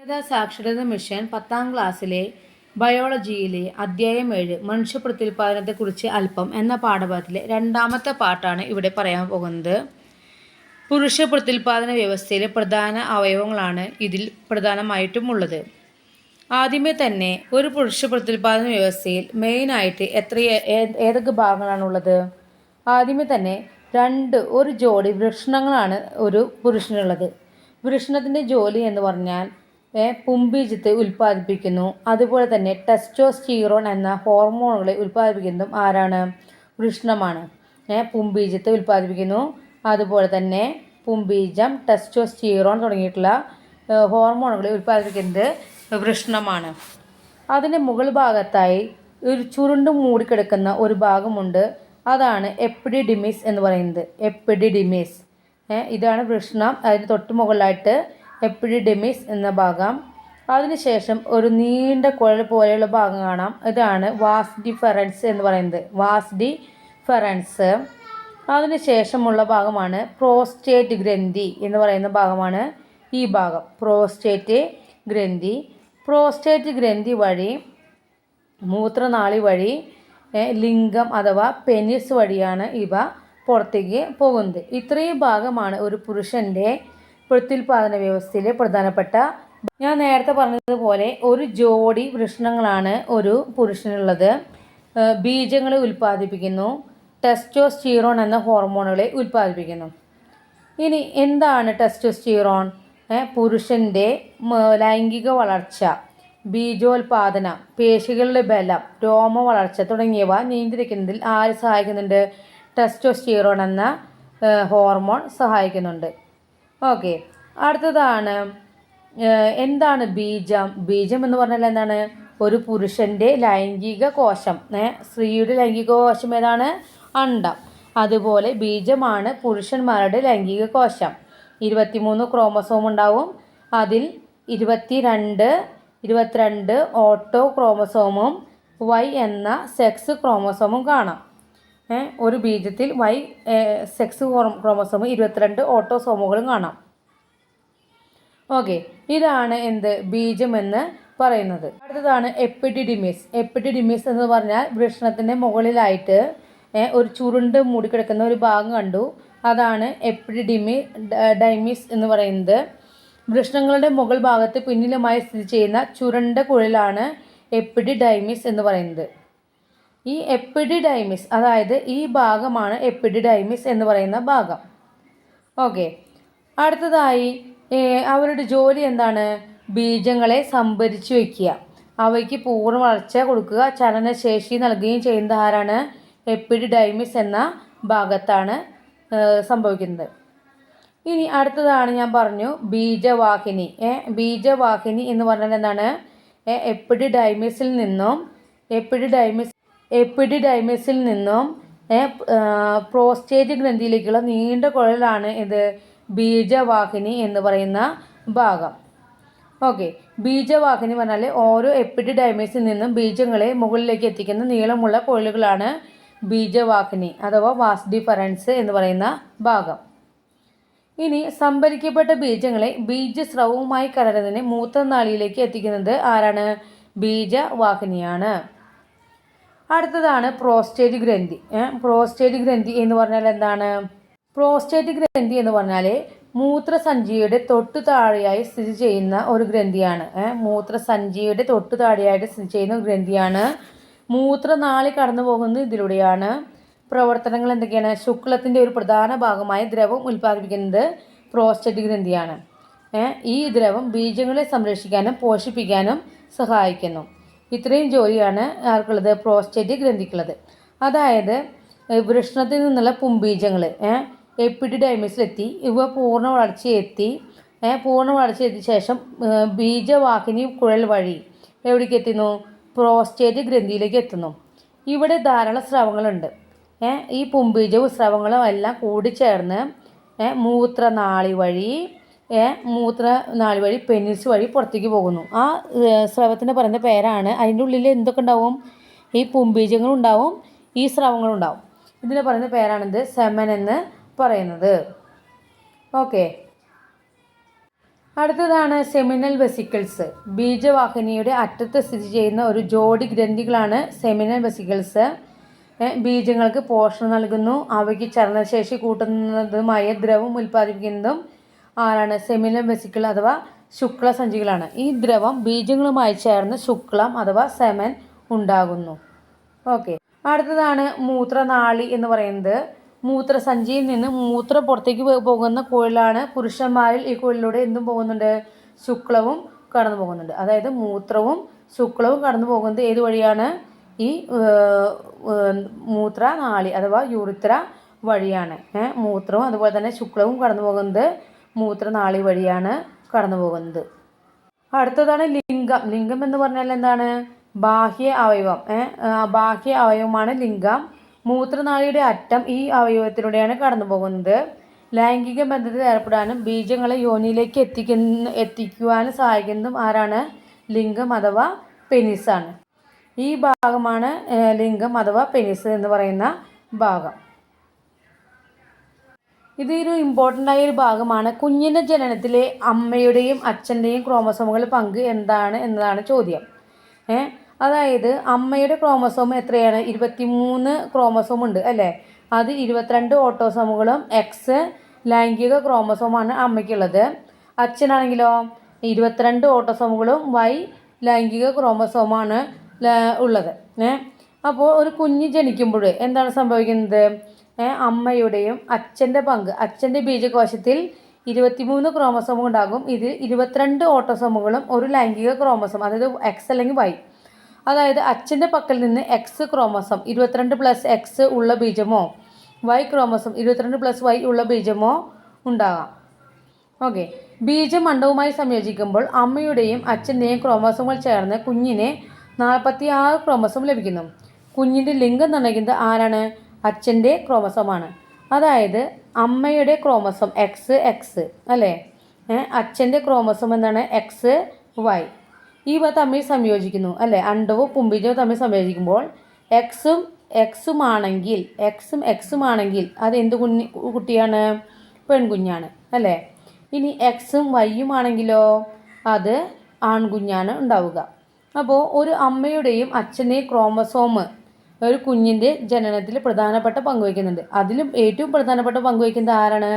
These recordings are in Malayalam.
ദേശീയത സാക്ഷരത മിഷൻ പത്താം ക്ലാസ്സിലെ ബയോളജിയിലെ അധ്യായം ഏഴ് മനുഷ്യ പ്രത്യുൽപാദനത്തെക്കുറിച്ച് അല്പം എന്ന പാഠഭാഗത്തിലെ രണ്ടാമത്തെ പാട്ടാണ് ഇവിടെ പറയാൻ പോകുന്നത്. പുരുഷ പ്രത്യുൽപാദന വ്യവസ്ഥയിലെ പ്രധാന അവയവങ്ങളാണ് ഇതിൽ പ്രധാനമായിട്ടും ഉള്ളത് ആദ്യമേ തന്നെ ഒരു പുരുഷ പ്രത്യുൽപാദന വ്യവസ്ഥയിൽ മെയിനായിട്ട് എത്ര ഏതൊക്കെ ഭാഗങ്ങളാണുള്ളത്? ആദ്യമേ തന്നെ രണ്ട് ഒരു ജോഡി വൃഷണങ്ങളാണ് ഒരു പുരുഷനുള്ളത്. വൃഷണത്തിന്റെ ജോലി എന്ന് പറഞ്ഞാൽ പുംബീജത്തെ ഉൽപ്പാദിപ്പിക്കുന്നു. അതുപോലെ തന്നെ ടെസ്റ്റോസ്റ്റീറോൺ എന്ന ഹോർമോണുകളെ ഉൽപ്പാദിപ്പിക്കുന്നതും ആരാണ്? വൃഷ്ണമാണ്. ഏ, പുംബീജത്തെ ഉൽപ്പാദിപ്പിക്കുന്നു. അതുപോലെ തന്നെ പുമ്പീജം ടെസ്റ്റോസ്റ്റീറോൺ തുടങ്ങിയിട്ടുള്ള ഹോർമോണുകളെ ഉൽപ്പാദിപ്പിക്കുന്നത് വൃഷ്ണമാണ്. അതിന്റെ മുകൾ ഭാഗത്തായി ഒരു ചുരുണ്ട് മൂടിക്കിടക്കുന്ന ഒരു ഭാഗമുണ്ട്. അതാണ് എപ്പിഡിഡിമിസ് എന്ന് പറയുന്നത്. എപ്പിഡിഡിമിസ്. ഇതാണ് വൃഷ്ണം. അതിന് തൊട്ട് മുകളിലായിട്ട് എപ്പിഡിഡിമിസ് എന്ന ഭാഗം. അതിനുശേഷം ഒരു നീണ്ട കുഴൽ പോലെയുള്ള ഭാഗം കാണാം. ഇതാണ് വാസ് ഡിഫറൻസ് എന്ന് പറയുന്നത്. വാസ് ഡിഫറൻസ് അതിനുശേഷമുള്ള ഭാഗമാണ് പ്രോസ്റ്റേറ്റ് ഗ്രന്ഥി എന്ന് പറയുന്ന ഭാഗമാണ് ഈ ഭാഗം. പ്രോസ്റ്റേറ്റ് ഗ്രന്ഥി. പ്രോസ്റ്റേറ്റ് ഗ്രന്ഥി വഴി മൂത്രനാളി വഴി ലിംഗം അഥവാ പെനിസ് വഴിയാണ് ഇവ പുറത്തേക്ക് പോകുന്നത്. ഇത്രയും ഭാഗമാണ് ഒരു പുരുഷന്റെ പ്രത്യുൽപാദന വ്യവസ്ഥയിലെ പ്രധാനപ്പെട്ട ഞാൻ നേരത്തെ പറഞ്ഞതുപോലെ ഒരു ജോഡി വൃഷ്ണങ്ങളാണ് ഒരു പുരുഷനുള്ളത്. ബീജങ്ങളെ ഉൽപ്പാദിപ്പിക്കുന്നു. ടെസ്റ്റോസ്റ്റീറോൺ എന്ന ഹോർമോണുകളെ ഉൽപ്പാദിപ്പിക്കുന്നു. ഇനി എന്താണ് ടെസ്റ്റോസ്റ്റീറോൺ? പുരുഷന്റെ ലൈംഗിക വളർച്ച ബീജോൽപാദന പേശികളുടെ ബലം രോമ വളർച്ച തുടങ്ങിയവ നിയന്ത്രിക്കുന്നതിൽ ആര് സഹായിക്കുന്നുണ്ട്? ടെസ്റ്റോസ്റ്റീറോൺ എന്ന ഹോർമോൺ സഹായിക്കുന്നുണ്ട്. ഓക്കെ. അടുത്തതാണ് എന്താണ് ബീജം? ബീജം എന്ന് പറഞ്ഞാൽ എന്താണ്? ഒരു പുരുഷന്റെ ലൈംഗിക കോശം. സ്ത്രീയുടെ ലൈംഗിക കോശം ഏതാണ്? അണ്ടം. അതുപോലെ ബീജമാണ് പുരുഷന്മാരുടെ ലൈംഗിക കോശം. ഇരുപത്തിമൂന്ന് ക്രോമസോം ഉണ്ടാവും. അതിൽ ഇരുപത്തി രണ്ട് ഇരുപത്തിരണ്ട് ഓട്ടോ ക്രോമസോമും വൈ എന്ന സെക്സ് ക്രോമസോമും കാണാം. ഒരു ബീജത്തിൽ വൈ സെക്സ് ക്രോമസോമ് ഇരുപത്തിരണ്ട് ഓട്ടോസോമുകളും കാണാം. ഓക്കെ ഇതാണ് എന്ത് ബീജം എന്ന് പറയുന്നത്. അടുത്തതാണ് എപ്പിഡിഡിമിസ് എപ്പിഡിഡിമിസ് എന്ന് പറഞ്ഞാൽ വൃഷണത്തിന്റെ മുകളിലായിട്ട് ഒരു ചുരുണ്ട് മൂടിക്കിടക്കുന്ന ഒരു ഭാഗം കണ്ടു. അതാണ് എപ്പിഡിഡിമി ഡൈമിസ് എന്ന് പറയുന്നത്. വൃഷ്ണങ്ങളുടെ മുകൾ ഭാഗത്ത് പിന്നിലുമായി സ്ഥിതി ചെയ്യുന്ന ചുരുണ്ട കുഴലാണ് എപ്പിഡിഡൈമിസ് എന്ന് പറയുന്നത്. ഈ എപ്പിഡിഡൈമിസ് അതായത് ഈ ഭാഗമാണ് എപ്പിഡിഡൈമിസ് എന്ന് പറയുന്ന ഭാഗം. ഓക്കെ. അടുത്തതായി അവരുടെ ജോലി എന്താണ്? ബീജങ്ങളെ സംഭരിച്ചു വയ്ക്കുക അവയ്ക്ക് പൂർണ വളർച്ച കൊടുക്കുക ചലനശേഷി നൽകുകയും ചെയ്യുന്ന ആരാണ്? എപ്പിഡിഡൈമിസ് എന്ന ഭാഗത്താണ് സംഭവിക്കുന്നത്. ഇനി അടുത്തതാണ് ഞാൻ പറഞ്ഞു ബീജവാഹിനി. ഏ ബീജവാഹിനി എന്ന് പറഞ്ഞാൽ എന്താണ്? എപ്പിഡിഡൈമിസിൽ നിന്നും എപ്പിഡിഡൈമിസ് എപ്പിഡിഡൈമിസിൽ നിന്നും പ്രോസ്റ്റേറ്റ് ഗ്രന്ഥിയിലേക്കുള്ള നീണ്ട കുഴലാണ് ഇത്. ബീജവാഹിനി എന്ന് പറയുന്ന ഭാഗം. ഓക്കെ. ബീജവാഹിനി പറഞ്ഞാൽ ഓരോ എപ്പിഡിഡൈമിസിൽ നിന്നും ബീജങ്ങളെ മുകളിലേക്ക് എത്തിക്കുന്ന നീളമുള്ള കുഴലുകളാണ് ബീജവാഹിനി അഥവാ വാസ് ഡിഫറൻസ് എന്ന് പറയുന്ന ഭാഗം. ഇനി സംഭരിക്കപ്പെട്ട ബീജങ്ങളെ ബീജസ്രവവുമായി കലരുന്നതിന് മൂത്രനാളിയിലേക്ക് എത്തിക്കുന്നത് ആരാണ്? ബീജവാഹിനിയാണ്. അടുത്തതാണ് പ്രോസ്റ്റേറ്റ് ഗ്രന്ഥി. പ്രോസ്റ്റേറ്റ് ഗ്രന്ഥി എന്ന് പറഞ്ഞാൽ എന്താണ്? പ്രോസ്റ്റേറ്റ് ഗ്രന്ഥി എന്ന് പറഞ്ഞാൽ മൂത്രസഞ്ചിയുടെ തൊട്ടു താഴെയായി സ്ഥിതി ചെയ്യുന്ന ഒരു ഗ്രന്ഥിയാണ്. മൂത്രസഞ്ചിയുടെ തൊട്ടു താഴെയായിട്ട് സ്ഥിതി ചെയ്യുന്ന ഒരു ഗ്രന്ഥിയാണ്. മൂത്രനാളി കടന്നു പോകുന്നത് ഇതിലൂടെയാണ് പ്രവർത്തനങ്ങൾ എന്തൊക്കെയാണ്? ശുക്ലത്തിന്റെ ഒരു പ്രധാന ഭാഗമായ ദ്രവം ഉൽപ്പാദിപ്പിക്കുന്നത് പ്രോസ്റ്റേറ്റ് ഗ്രന്ഥിയാണ്. ഈ ദ്രവം ബീജങ്ങളെ സംരക്ഷിക്കാനും പോഷിപ്പിക്കാനും സഹായിക്കുന്നു. ഇത്രയും ജോലിയാണ് ആർക്കുള്ളത്? പ്രോസ്റ്റേറ്റ് ഗ്രന്ഥിക്കുള്ളത്. അതായത് വൃഷ്ണത്തിൽ നിന്നുള്ള പുംബീജങ്ങൾ എപ്പിഡിഡൈമിസിലെത്തി ഇവ പൂർണ വളർച്ചയെത്തി പൂർണ വളർച്ച എത്തിയ ശേഷം ബീജവാഹിനി കുഴൽ വഴി എവിടേക്ക് എത്തുന്നു? പ്രോസ്റ്റേറ്റ് ഗ്രന്ഥിയിലേക്ക് എത്തുന്നു. ഇവിടെ ധാരാളം സ്രവങ്ങളുണ്ട്. ഈ പുംബീജവും സ്രവങ്ങളും എല്ലാം കൂടിച്ചേർന്ന് മൂത്രനാളി വഴി മൂത്രനാളി വഴി പെനിസ് വഴി പുറത്തേക്ക് പോകുന്നു. ആ സ്രവത്തിന്റെ പറയുന്ന പേരാണ്. അതിന്റെ ഉള്ളിൽ എന്തൊക്കെ ഉണ്ടാവും? ഈ പുംബീജങ്ങളുണ്ടാവും ഈ സ്രവങ്ങളുണ്ടാവും ഇതിന് പറയുന്ന പേരാണിത് സെമൻ എന്ന് പറയുന്നത്. ഓക്കെ. അടുത്തതാണ് സെമിനൽ വെസിക്കിൾസ്. ബീജവാഹിനിയുടെ അറ്റത്ത് സ്ഥിതി ചെയ്യുന്ന ഒരു ജോഡി ഗ്രന്ഥികളാണ് സെമിനൽ വെസിക്കിൾസ്. ബീജങ്ങൾക്ക് പോഷണം നൽകുന്നു അവയ്ക്ക് ചലനശേഷി കൂട്ടുന്നതുമായ ദ്രവം ഉൽപ്പാദിപ്പിക്കുന്നതും ആരാണ്? സെമിനൽ വെസിക്കിൾ അഥവാ ശുക്ല സഞ്ചികളാണ് ഈ ദ്രവം ബീജങ്ങളുമായി ചേർന്ന് ശുക്ലം അഥവാ സെമൻ ഉണ്ടാകുന്നു. ഓക്കെ. അടുത്തതാണ് മൂത്രനാളി എന്ന് പറയുന്നത്. മൂത്രസഞ്ചിയിൽ നിന്ന് മൂത്രം പുറത്തേക്ക് പോകുന്ന കുഴലാണ് പുരുഷന്മാരിൽ ഈ കുഴലിലൂടെ എന്തും പോകുന്നുണ്ട്? ശുക്ലവും കടന്നു പോകുന്നുണ്ട്. അതായത് മൂത്രവും ശുക്ലവും കടന്നു പോകുന്നത് ഏത് വഴിയാണ്? ഈ മൂത്രനാളി അഥവാ യൂറിത്ര വഴിയാണ്. മൂത്രവും അതുപോലെ തന്നെ ശുക്ലവും കടന്നു പോകുന്നത് മൂത്രനാളി വഴിയാണ് കടന്നു പോകുന്നത്. അടുത്തതാണ് ലിംഗം. ലിംഗം എന്ന് പറഞ്ഞാൽ എന്താണ്? ബാഹ്യ അവയവം. ബാഹ്യ അവയവമാണ് ലിംഗം. മൂത്രനാളിയുടെ അറ്റം ഈ അവയവത്തിലൂടെയാണ് കടന്നു പോകുന്നത്. ലൈംഗിക ബന്ധത്തിൽ ഏർപ്പെടാനും ബീജങ്ങളെ യോനിയിലേക്ക് എത്തിക്കുന്ന എത്തിക്കുവാനും സഹായിക്കുന്നതും ആരാണ്? ലിംഗം അഥവാ പെനിസാണ്. ഈ ഭാഗമാണ് ലിംഗം അഥവാ പെനിസ് എന്ന് പറയുന്ന ഭാഗം. ഇതൊരു ഇമ്പോർട്ടന്റ് ആയ ഒരു ഭാഗമാണ്. കുഞ്ഞിന്റെ ജനനത്തിലെ അമ്മയുടെയും അച്ഛന്റെയും ക്രോമസോമുകൾ പങ്ക് എന്താണ് എന്നതാണ് ചോദ്യം. ഏ? അതായത് അമ്മയുടെ ക്രോമസോം എത്രയാണ്? ഇരുപത്തിമൂന്ന് ക്രോമസോം ഉണ്ട് അല്ലേ? അത് ഇരുപത്തിരണ്ട് ഓട്ടോസോമുകളും എക്സ് ലൈംഗിക ക്രോമസോമാണ് അമ്മയ്ക്കുള്ളത്. അച്ഛനാണെങ്കിലോ? ഇരുപത്തിരണ്ട് ഓട്ടോസോമുകളും വൈ ലൈംഗിക ക്രോമസോമാണ് ഉള്ളത്. ഏ? അപ്പോൾ ഒരു കുഞ്ഞ് ജനിക്കുമ്പോൾ എന്താണ് സംഭവിക്കുന്നത്? അമ്മയുടെയും അച്ഛന്റെ പങ്ക്. അച്ഛന്റെ ബീജകോശത്തിൽ ഇരുപത്തിമൂന്ന് ക്രോമസോമും ഉണ്ടാകും. ഇതിൽ ഇരുപത്തിരണ്ട് ഓട്ടോസോമുകളും ഒരു ലൈംഗിക ക്രോമസോം അതായത് എക്സ് അല്ലെങ്കിൽ വൈ അതായത് അച്ഛന്റെ പക്കൽ നിന്ന് എക്സ് ക്രോമസോം ഇരുപത്തിരണ്ട് പ്ലസ് എക്സ് ഉള്ള ബീജമോ വൈ ക്രോമസോം ഇരുപത്തിരണ്ട് പ്ലസ് വൈ ഉള്ള ബീജമോ ഉണ്ടാകാം. ഓക്കെ. ബീജമണ്ഡവുമായി സംയോജിക്കുമ്പോൾ അമ്മയുടെയും അച്ഛന്റെയും ക്രോമസോമുകൾ ചേർന്ന് കുഞ്ഞിനെ നാൽപ്പത്തി ആറ് ക്രോമസോം ലഭിക്കുന്നു. കുഞ്ഞിന്റെ ലിംഗം നിർണയിക്കുന്നത് ആരാണ്? അച്ഛന്റെ ക്രോമസോമാണ്. അതായത് അമ്മയുടെ ക്രോമസോം എക്സ് എക്സ് അല്ലേ? അച്ഛന്റെ ക്രോമസോം എന്താണ്? എക്സ് വൈ ഇവ തമ്മിൽ സംയോജിക്കുന്നു അല്ലേ? അണ്ടവും പുംബീജവും തമ്മിൽ സംയോജിക്കുമ്പോൾ എക്സും എക്സും ആണെങ്കിൽ എക്സും എക്സും ആണെങ്കിൽ അത് എന്ത് കുഞ്ഞി കുട്ടിയാണ്? പെൺകുഞ്ഞാണ് അല്ലേ? ഇനി എക്സും വൈയും ആണെങ്കിലോ അത് ആൺകുഞ്ഞാണ് ഉണ്ടാവുക. അപ്പോൾ ഒരു അമ്മയുടെയും അച്ഛന്റെയും ക്രോമസോമ് ഒരു കുഞ്ഞിന്റെ ജനനത്തിൽ പ്രധാനപ്പെട്ട പങ്ക് വഹിക്കുന്നുണ്ട്. അതിലും ഏറ്റവും പ്രധാനപ്പെട്ട പങ്ക് വഹിക്കുന്നത് ആരാണ്?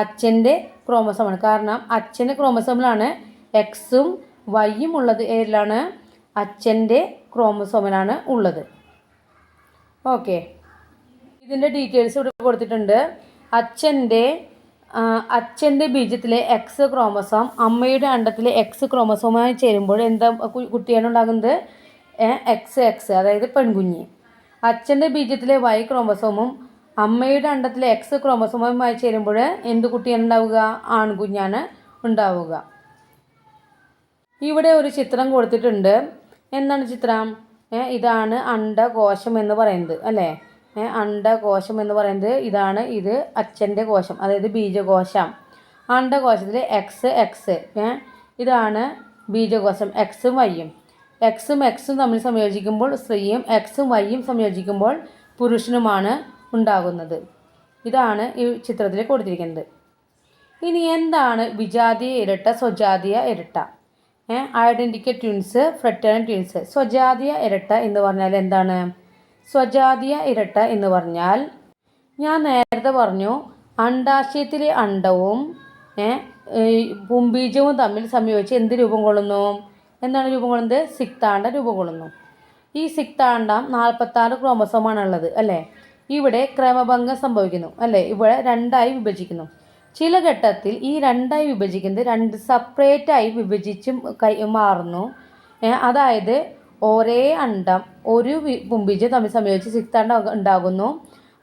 അച്ഛന്റെ ക്രോമസമാണ് കാരണം അച്ഛന്റെ ക്രോമസോമിലാണ് എക്സും വൈയും ഉള്ളത്. ഏതിലാണ്? അച്ഛന്റെ ക്രോമസോമിലാണ് ഉള്ളത്. ഓക്കെ ഇതിന്റെ ഡീറ്റെയിൽസ് ഇവിടെ കൊടുത്തിട്ടുണ്ട്. അച്ഛന്റെ അച്ഛന്റെ ബീജത്തിലെ എക്സ് ക്രോമസോം അമ്മയുടെ അണ്ടത്തിലെ എക്സ് ക്രോമസോമായി ചേരുമ്പോൾ എന്താ കുട്ടിയാണ് ഉണ്ടാകുന്നത്? എക്സ് എക്സ് അതായത് പെൺകുഞ്ഞ്. അച്ഛന്റെ ബീജത്തിലെ വൈ ക്രോമസോമും അമ്മയുടെ അണ്ടത്തിലെ എക്സ് ക്രോമസോമുമായി ചേരുമ്പോൾ എന്ത് കുട്ടിയാണ് ഉണ്ടാവുക? ആൺകുഞ്ഞാണ് ഉണ്ടാവുക. ഇവിടെ ഒരു ചിത്രം കൊടുത്തിട്ടുണ്ട്. എന്താണ് ചിത്രം? ഇതാണ് അണ്ടകോശം എന്ന് പറയുന്നത് അല്ലേ? അണ്ടകോശം എന്ന് പറയുന്നത് ഇതാണ് ഇത് അച്ഛന്റെ കോശം അതായത് ബീജകോശം. അണ്ടകോശത്തിൽ എക്സ് എക്സ് ഇതാണ് ബീജകോശം എക്സും വൈയും എക്സും എക്സും തമ്മിൽ സംയോജിക്കുമ്പോൾ സ്ത്രീയും എക്സും വൈയും സംയോജിക്കുമ്പോൾ പുരുഷനുമാണ് ഉണ്ടാകുന്നത്. ഇതാണ് ഈ ചിത്രത്തിൽ കൊടുത്തിരിക്കുന്നത്. ഇനി എന്താണ് വിജാതീയ ഇരട്ട സ്വജാതീയ ഇരട്ട? Identical twins fraternal twins. സ്വജാതീയ ഇരട്ട എന്ന് പറഞ്ഞാൽ എന്താണ്? സ്വജാതീയ ഇരട്ട എന്ന് പറഞ്ഞാൽ ഞാൻ നേരത്തെ പറഞ്ഞു അണ്ടാശയത്തിലെ അണ്ടവും പുംബീജവും തമ്മിൽ സംയോജിച്ച് എന്ത് രൂപം കൊള്ളുന്നു? എന്താണ് രൂപം കൊള്ളുന്നത് സിക്താണ്ഡം രൂപം കൊള്ളുന്നു ഈ സിക്താണ്ടം നാൽപ്പത്താറ് ക്രോമസോമാണ് ഉള്ളത് അല്ലേ? ഇവിടെ ക്രമഭംഗം സംഭവിക്കുന്നു അല്ലേ? ഇവിടെ രണ്ടായി വിഭജിക്കുന്നു. ചില ഘട്ടത്തിൽ ഈ രണ്ടായി വിഭജിക്കുന്നത് രണ്ട് സെപ്പറേറ്റ് ആയി വിഭജിച്ച് കൈ മാറുന്നു. അതായത് ഒരേ അണ്ടം ഒരു പുംബീജം തമ്മിൽ സംയോജിച്ച് സിക്താണ്ടം ഉണ്ടാകുന്നു.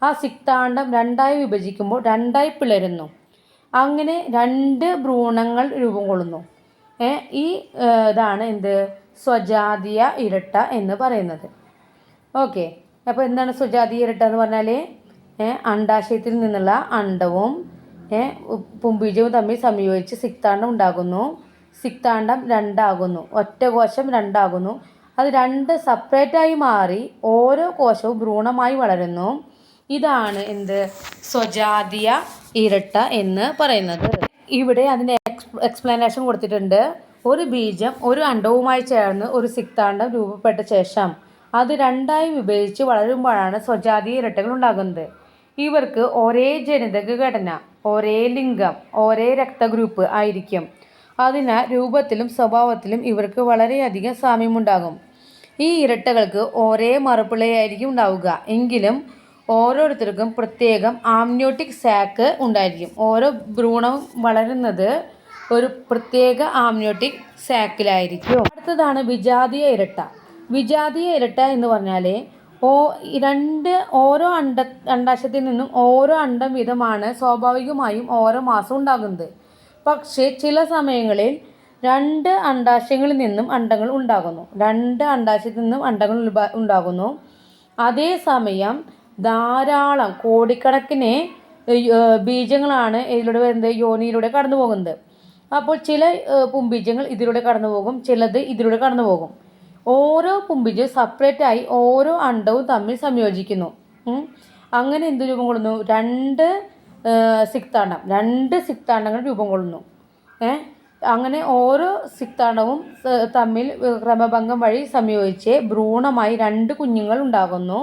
ആ സിക്താണ്ടം രണ്ടായി വിഭജിക്കുമ്പോൾ രണ്ടായി പിളരുന്നു. അങ്ങനെ രണ്ട് ഭ്രൂണങ്ങൾ രൂപം കൊള്ളുന്നു ഈ ഇതാണ് എന്ത്? സ്വജാതീയ ഇരട്ട എന്ന് പറയുന്നത്. ഓക്കെ. അപ്പോൾ എന്താണ് സ്വജാതീയ ഇരട്ട എന്ന് പറഞ്ഞാൽ അണ്ടാശയത്തിൽ നിന്നുള്ള അണ്ടവും പുംബീജവും തമ്മിൽ സംയോജിച്ച് സിക്താണ്ഡം ഉണ്ടാകുന്നു. സിക്താണ്ഡം രണ്ടാകുന്നു. ഒറ്റ കോശം രണ്ടാകുന്നു. അത് രണ്ട് സെപ്പറേറ്റായി മാറി ഓരോ കോശവും ഭ്രൂണമായി വളരുന്നു. ഇതാണ് എന്ത്? സ്വജാതീയ ഇരട്ട എന്ന് പറയുന്നത്. ഇവിടെ അതിന്റെ എക്സ്പ്ലനേഷൻ കൊടുത്തിട്ടുണ്ട്. ഒരു ബീജം ഒരു അണ്ടവുമായി ചേർന്ന് ഒരു സിക്താണ്ഡം രൂപപ്പെട്ട ശേഷം അത് രണ്ടായി വിഭജിച്ച് വളരുമ്പോഴാണ് സ്വജാതീയ ഇരട്ടകൾ ഉണ്ടാകുന്നത്. ഇവർക്ക് ഒരേ ജനിതക ഘടന ഒരേ ലിംഗം ഒരേ രക്തഗ്രൂപ്പ് ആയിരിക്കും. അതിനാൽ രൂപത്തിലും സ്വഭാവത്തിലും ഇവർക്ക് വളരെയധികം സാമ്യമുണ്ടാകും. ഈ ഇരട്ടകൾക്ക് ഒരേ മറുപ്പിളയായിരിക്കും ഉണ്ടാവുക. എങ്കിലും ഓരോരുത്തർക്കും പ്രത്യേകം ആംനിയോട്ടിക് സാക്ക് ഉണ്ടായിരിക്കും. ഓരോ ഭ്രൂണവും വളരുന്നത് ഒരു പ്രത്യേക ആംനിയോട്ടിക് സാക്കിലായിരിക്കും അടുത്തതാണ് വിജാതീയ ഇരട്ട. വിജാതീയ ഇരട്ട എന്ന് പറഞ്ഞാൽ ഓ രണ്ട് ഓരോ അണ്ട അണ്ടാശത്തിൽ നിന്നും ഓരോ അണ്ടം വിധമാണ് സ്വാഭാവികമായും ഓരോ മാസം ഉണ്ടാകുന്നത്. പക്ഷേ ചില സമയങ്ങളിൽ രണ്ട് അണ്ടാശയങ്ങളിൽ നിന്നും അണ്ടങ്ങൾ ഉണ്ടാകുന്നു. രണ്ട് അണ്ടാശയത്തിൽ നിന്നും അണ്ടങ്ങൾ ഉണ്ടാകുന്നു. അതേസമയം ധാരാളം കോടിക്കണക്കിന് ബീജങ്ങളാണ് ഇതിലൂടെ വരുന്നത് യോനിയിലൂടെ കടന്നു പോകുന്നത്. അപ്പോൾ ചില പുംബീജങ്ങൾ ഇതിലൂടെ കടന്നു പോകും ചിലത് ഇതിലൂടെ കടന്നു പോകും. ഓരോ പുംബീജവും സെപ്പറേറ്റ് ആയി ഓരോ അണ്ടവും തമ്മിൽ സംയോജിക്കുന്നു. അങ്ങനെ എന്ത് രൂപം കൊള്ളുന്നു? രണ്ട് സിക്താണ്ടം രണ്ട് സിക്താണ്ഡങ്ങൾ രൂപം കൊള്ളുന്നു. ഏ? അങ്ങനെ ഓരോ സിക്താണ്ഡവും ഏഹ്, തമ്മിൽ ക്രമഭംഗം വഴി സംയോജിച്ച് ഭ്രൂണമായി രണ്ട് കുഞ്ഞുങ്ങൾ ഉണ്ടാകുന്നു.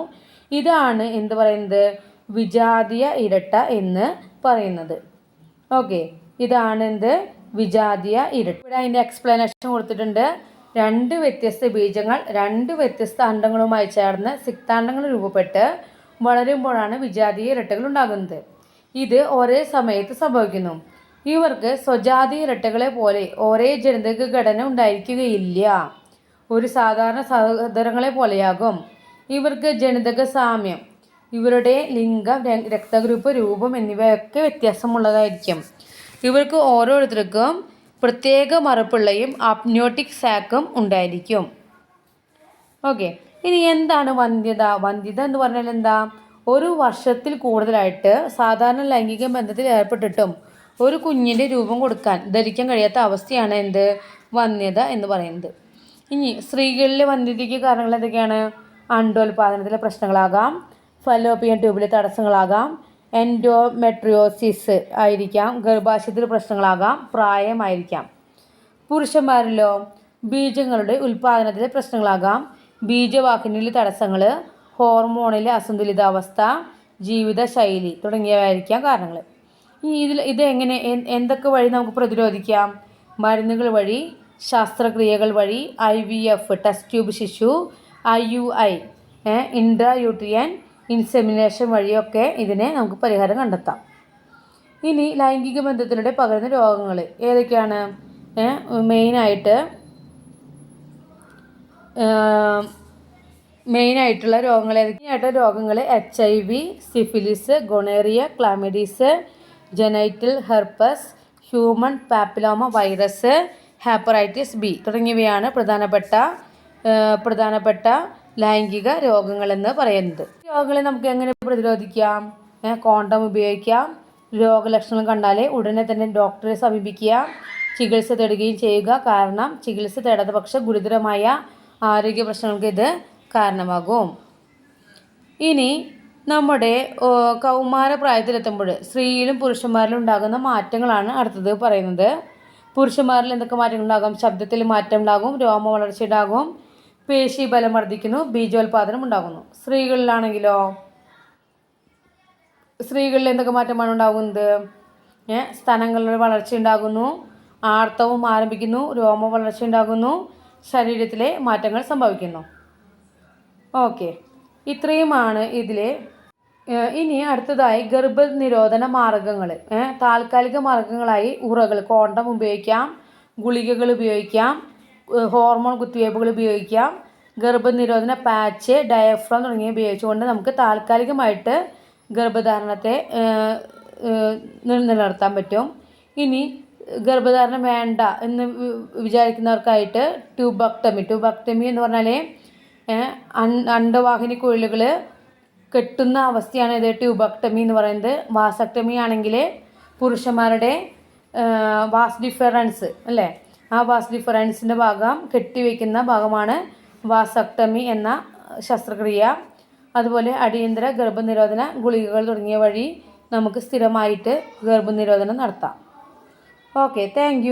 ഇതാണ് എന്ത് പറയുന്നത്? വിജാതീയ ഇരട്ട എന്ന് പറയുന്നത്. ഓക്കെ ഇതാണ് എന്ത്? വിജാതീയ ഇരട്ട. ഇവിടെ അതിന്റെ എക്സ്പ്ലനേഷൻ കൊടുത്തിട്ടുണ്ട്. രണ്ട് വ്യത്യസ്ത ബീജങ്ങൾ രണ്ട് വ്യത്യസ്ത അണ്ടങ്ങളുമായി ചേർന്ന് സിക്താണ്ടങ്ങൾ രൂപപ്പെട്ട് വളരുമ്പോഴാണ് വിജാതീയ ഇരട്ടകൾ ഉണ്ടാകുന്നത്. ഇത് ഒരേ സമയത്ത് സംഭവിക്കുന്നു. ഇവർക്ക് സ്വജാതി ഇരട്ടകളെ പോലെ ഒരേ ജനിതക ഘടന ഉണ്ടായിരിക്കുകയില്ല. ഒരു സാധാരണ സഹോദരങ്ങളെ പോലെയാകും. ഇവർക്ക് ജനിതക സാമ്യം ഇവരുടെ ലിംഗം രക്തഗ്രൂപ്പ് രൂപം എന്നിവയൊക്കെ വ്യത്യാസമുള്ളതായിരിക്കും. ഇവർക്ക് ഓരോരുത്തർക്കും പ്രത്യേക മറുപ്പിള്ളയും അപ്നോട്ടിക് സാക്കും ഉണ്ടായിരിക്കും. ഓക്കെ. ഇനി എന്താണ് വന്ധ്യത? വന്ധ്യത എന്ന് പറഞ്ഞാൽ എന്താ? ഒരു വർഷത്തിൽ കൂടുതലായിട്ട് സാധാരണ ലൈംഗിക ബന്ധത്തിൽ ഏർപ്പെട്ടിട്ടും ഒരു കുഞ്ഞിന്റെ രൂപം കൊടുക്കാൻ ധരിക്കാൻ കഴിയാത്ത അവസ്ഥയാണ് എന്ത്? വന്ധ്യത എന്ന് പറയുന്നത്. ഇനി സ്ത്രീകളിലെ വന്ധ്യതയ്ക്ക് കാരണങ്ങൾ എന്തൊക്കെയാണ്? അണ്ടോൽപാദനത്തിലെ പ്രശ്നങ്ങളാകാം. ഫലോപ്പിയൻ ട്യൂബിലെ തടസ്സങ്ങളാകാം. എൻഡോമെട്രിയോസിസ് ആയിരിക്കാം. ഗർഭാശയത്തിൽ പ്രശ്നങ്ങളാകാം. പ്രായമായിരിക്കാം പുരുഷന്മാരിലോ ബീജങ്ങളുടെ ഉൽപാദനത്തിലെ പ്രശ്നങ്ങളാകാം. ബീജവാഹിനിയിലെ തടസ്സങ്ങൾ ഹോർമോണിലെ അസന്തുലിതാവസ്ഥ ജീവിതശൈലി തുടങ്ങിയവയായിരിക്കാം കാരണങ്ങൾ ഈ ഇതിൽ ഇത് എങ്ങനെ എന്തൊക്കെ വഴി നമുക്ക് പ്രതിരോധിക്കാം? മരുന്നുകൾ വഴി ശസ്ത്രക്രിയകൾ വഴി I V F test tube ശിശു I U I intra uterine insemination വഴിയൊക്കെ ഇതിനെ നമുക്ക് പരിഹാരം കണ്ടെത്താം. ഇനി ലൈംഗിക ബന്ധത്തിലൂടെ പകരുന്ന രോഗങ്ങൾ ഏതൊക്കെയാണ്? മെയിനായിട്ട് മെയിനായിട്ടുള്ള രോഗങ്ങൾ ഏതൊക്കെയായിട്ട്? രോഗങ്ങൾ H I V syphilis gonorrhoea chlamydia genital herpes human papilloma virus hepatitis B തുടങ്ങിയവയാണ് പ്രധാനപ്പെട്ട പ്രധാനപ്പെട്ട ലൈംഗിക രോഗങ്ങളെന്ന് പറയുന്നത്. രോഗങ്ങളെ നമുക്ക് എങ്ങനെ പ്രതിരോധിക്കാം? കോണ്ടം ഉപയോഗിക്കാം. രോഗലക്ഷണം കണ്ടാൽ ഉടനെ തന്നെ ഡോക്ടറെ സമീപിക്കുക ചികിത്സ തേടുകയും ചെയ്യുക. കാരണം ചികിത്സ തേടാത്ത പക്ഷം ഗുരുതരമായ ആരോഗ്യ പ്രശ്നങ്ങൾക്ക് ഇത് കാരണമാകും. ഇനി നമ്മുടെ കൗമാര പ്രായത്തിലെത്തുമ്പോൾ സ്ത്രീയിലും പുരുഷന്മാരിലും ഉണ്ടാകുന്ന മാറ്റങ്ങളാണ് അടുത്തത് പറയുന്നത്. പുരുഷന്മാരിൽ എന്തൊക്കെ മാറ്റങ്ങൾ ഉണ്ടാകും ശബ്ദത്തിൽ മാറ്റം ഉണ്ടാകും രോമ വളർച്ച ഉണ്ടാകും പേശി ബലം വർദ്ധിക്കുന്നു ബീജോത്പാദനം ഉണ്ടാകുന്നു. സ്ത്രീകളിലാണെങ്കിലോ? സ്ത്രീകളിൽ എന്തൊക്കെ മാറ്റമാണ് ഉണ്ടാകുന്നത്? സ്തനങ്ങളുടെ വളർച്ച ഉണ്ടാകുന്നു ആർത്തവും ആരംഭിക്കുന്നു രോമ വളർച്ച ഉണ്ടാകുന്നു ശരീരത്തിലെ മാറ്റങ്ങൾ സംഭവിക്കുന്നു. ഓക്കെ. ഇത്രയുമാണ് ഇതിലെ ഇനി അടുത്തതായി ഗർഭനിരോധന മാർഗങ്ങൾ. താൽക്കാലിക മാർഗങ്ങളായി ഉറകൾ കോണ്ടം ഉപയോഗിക്കാം ഗുളികകൾ ഉപയോഗിക്കാം ഹോർമോൺ കുത്തിവയ്പ്പുകൾ ഉപയോഗിക്കാം. ഗർഭനിരോധന പാച്ച് ഡയഫ്രം തുടങ്ങിയ ഉപയോഗിച്ചുകൊണ്ട് നമുക്ക് താൽക്കാലികമായിട്ട് ഗർഭധാരണത്തെ നിലനിർത്താൻ പറ്റും. ഇനി ഗർഭധാരണം വേണ്ട എന്ന് വിചാരിക്കുന്നവർക്കായിട്ട് ട്യൂബക്ടമി ട്യൂബക്ടമി എന്ന് പറഞ്ഞാൽ അണ്ടവാഹിനി കുഴലുകൾ കെട്ടുന്ന അവസ്ഥയാണ് ഇത്. ട്യൂബക്ടമി എന്ന് പറയുന്നത്. വാസക്ടമി ആണെങ്കിൽ പുരുഷന്മാരുടെ വാസ് ഡിഫറൻസ് അല്ലേ? ആ വാസ് ഡിഫറൻസിന്റെ ഭാഗം കെട്ടിവെക്കുന്ന ഭാഗമാണ് വാസക്ടമി എന്ന ശസ്ത്രക്രിയ. അതുപോലെ അടിയന്തര ഗർഭനിരോധന ഗുളികകൾ തുടങ്ങിയ വഴി നമുക്ക് സ്ഥിരമായിട്ട് ഗർഭനിരോധനം നടത്താം. Okay thank